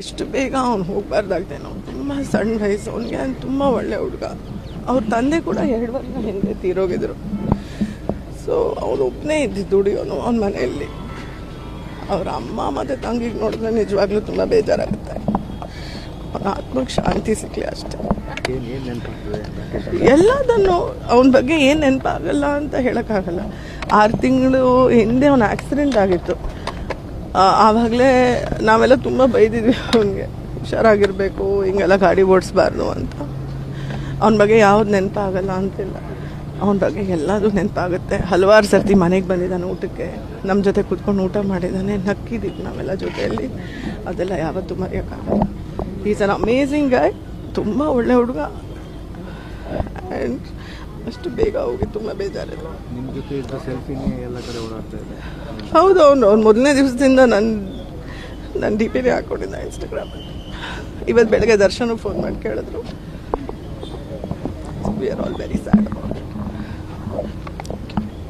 ಇಷ್ಟು ಬೇಗ ಅವ್ನು ಹೋಗ್ಬಾರ್ದಾಗ್ದೆ ನಾವು ತುಂಬ ಸಣ್ಣ ವಯಸ್ಸು. ಅವನಿಗೆ ತುಂಬ ಒಳ್ಳೆ ಹುಡುಗ. ಅವ್ರ ತಂದೆ ಕೂಡ ಎರಡು ವರ್ಷ ಹಿಂದೆ ತೀರೋಗಿದ್ರು. ಸೊ ಅವನು ಒಬ್ಬನೇ ಇದ್ದು ದುಡಿಯೋನು ಅವನ ಮನೆಯಲ್ಲಿ. ಅವ್ರ ಅಮ್ಮ ಮತ್ತು ತಂಗಿಗೆ ನೋಡಿದ್ರೆ ನಿಜವಾಗ್ಲೂ ತುಂಬ ಬೇಜಾರಾಗುತ್ತೆ. ಅವ್ನ ಆತ್ಮಕ್ಕೆ ಶಾಂತಿ ಸಿಕ್ಕಲಿ ಅಷ್ಟೇ. ಏನು ಏನು ನೆನಪಾಗ್ತದೆ ಎಲ್ಲದನ್ನು ಅವನ ಬಗ್ಗೆ ಏನು ನೆನಪಾಗಲ್ಲ ಅಂತ ಹೇಳೋಕ್ಕಾಗಲ್ಲ. ಆರು ತಿಂಗಳು ಹಿಂದೆ ಅವನ ಆಕ್ಸಿಡೆಂಟ್ ಆಗಿತ್ತು. ಆವಾಗಲೇ ನಾವೆಲ್ಲ ತುಂಬ ಬೈದಿದ್ವಿ ಅವನಿಗೆ. ಹುಷಾರಾಗಿರಬೇಕು, ಹಿಂಗೆಲ್ಲ ಗಾಡಿ ಓಡಿಸ್ಬಾರ್ದು ಅಂತ. ಅವನ ಬಗ್ಗೆ ಯಾವ್ದು ನೆನಪಾಗಲ್ಲ ಅಂತಿಲ್ಲ. ಅವನ ಬಗ್ಗೆ ಎಲ್ಲದೂ ನೆನಪಾಗುತ್ತೆ. ಹಲವಾರು ಸರ್ತಿ ಮನೆಗೆ ಬಂದಿದ್ದಾನೆ ಊಟಕ್ಕೆ. ನಮ್ಮ ಜೊತೆ ಕೂತ್ಕೊಂಡು ಊಟ ಮಾಡಿದ್ದಾನೆ. ನಕ್ಕಿದ್ದೀವಿ ನಾವೆಲ್ಲ ಜೊತೆಯಲ್ಲಿ. ಅದೆಲ್ಲ ಯಾವತ್ತೂ ಮರೆಯೋಕ್ಕಾಗಲ್ಲ. ಈಸ್ ಅನ್ ಅಮೇಝಿಂಗ್ ಗಾಯ್ ತುಂಬ ಒಳ್ಳೆ ಹುಡುಗ. ಆ್ಯಂಡ್ ಅಷ್ಟು ಬೇಗ ಹೋಗಿ ತುಂಬ ಬೇಜಾರಿಲ್ಲ ನಿಮ್ಮ ಜೊತೆ ಸೆಲ್ಫಿನೇ ಎಲ್ಲ ಕಡೆ ಓಡಾಡ್ತಾ ಇದೆ. ಹೌದು, ಅವನು ಅವ್ನು ಮೊದಲನೇ ದಿವಸದಿಂದ ನನ್ನ ನನ್ನ ಡಿ ಪಿನೇ ಹಾಕ್ಕೊಂಡಿದ್ದ ಇನ್ಸ್ಟಾಗ್ರಾಮಲ್ಲಿ ಇವತ್ತು ಬೆಳಗ್ಗೆ ದರ್ಶನ ಫೋನ್ ಮಾಡಿ ಕೇಳಿದ್ರು. We are all very sad